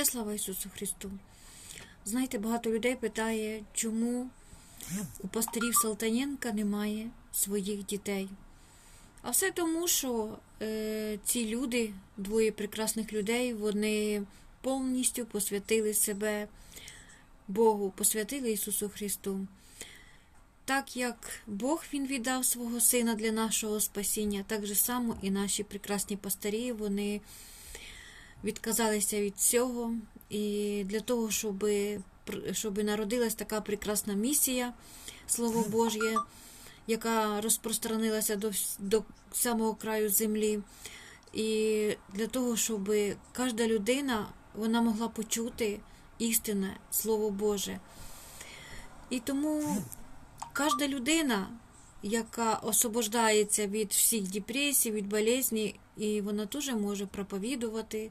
Вся слава Ісусу Христу. Знаєте, багато людей питає, чому у пастирів Салтаненка немає своїх дітей. А все тому, що е, ці люди, двоє прекрасних людей, вони повністю посвятили себе Богу, посвятили Ісусу Христу. Так як Бог Він віддав свого Сина для нашого спасіння, так же само і наші прекрасні пастирі, вони відказалися від цього. І для того, щоб, щоб народилась така прекрасна місія, Слово Божє, яка розпространилася до, до самого краю землі. І для того, щоб кожна людина вона могла почути істинне Слово Боже. І тому кожна людина, яка освобождається від всіх депресій, від болезней, і вона теж може проповідувати